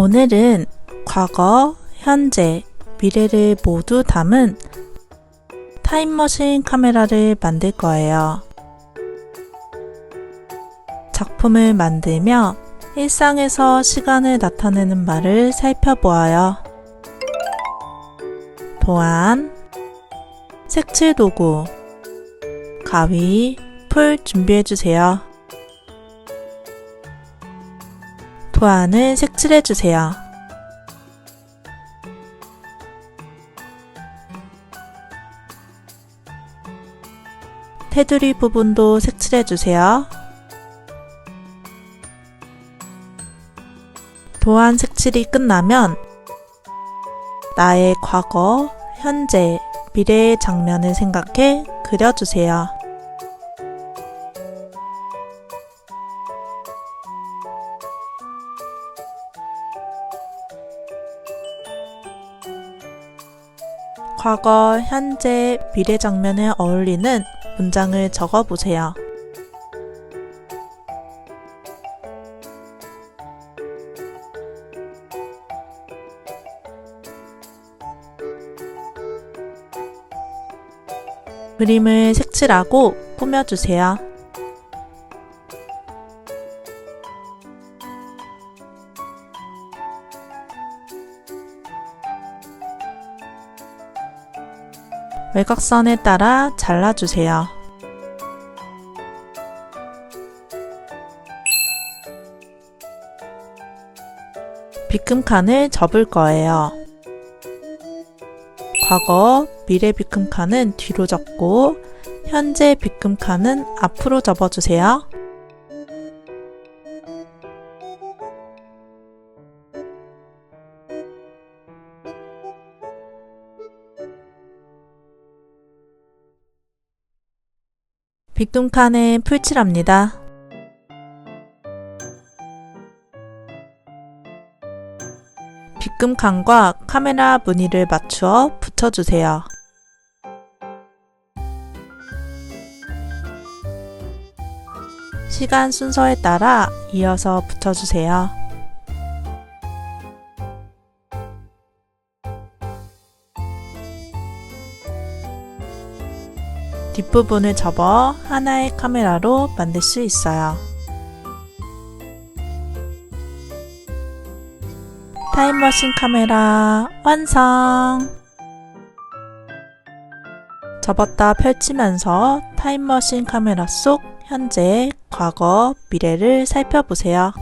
오늘은 과거, 현재, 미래를 모두 담은 타임머신 카메라를 만들 거예요. 작품을 만들며 일상에서 시간을 나타내는 말을 살펴보아요. 또한 색칠 도구, 가위, 풀 준비해주세요. 도안을 색칠해주세요. 테두리 부분도 색칠해주세요. 도안 색칠이 끝나면 나의 과거, 현재, 미래의 장면을 생각해 그려주세요. 과거, 현재, 미래 장면에 어울리는 문장을 적어 보세요. 그림을 색칠하고 꾸며주세요. 외곽선에 따라 잘라주세요. 빗금칸을 접을 거예요. 과거, 미래 빗금칸은 뒤로 접고 현재 빗금칸은 앞으로 접어주세요. 빗금칸에 풀칠합니다. 빗금칸과 카메라 무늬를 맞추어 붙여주세요. 시간 순서에 따라 이어서 붙여주세요. 뒷부분을 접어 하나의 카메라로 만들 수 있어요. 타임머신 카메라 완성! 접었다 펼치면서 타임머신 카메라 속 현재, 과거, 미래를 살펴보세요.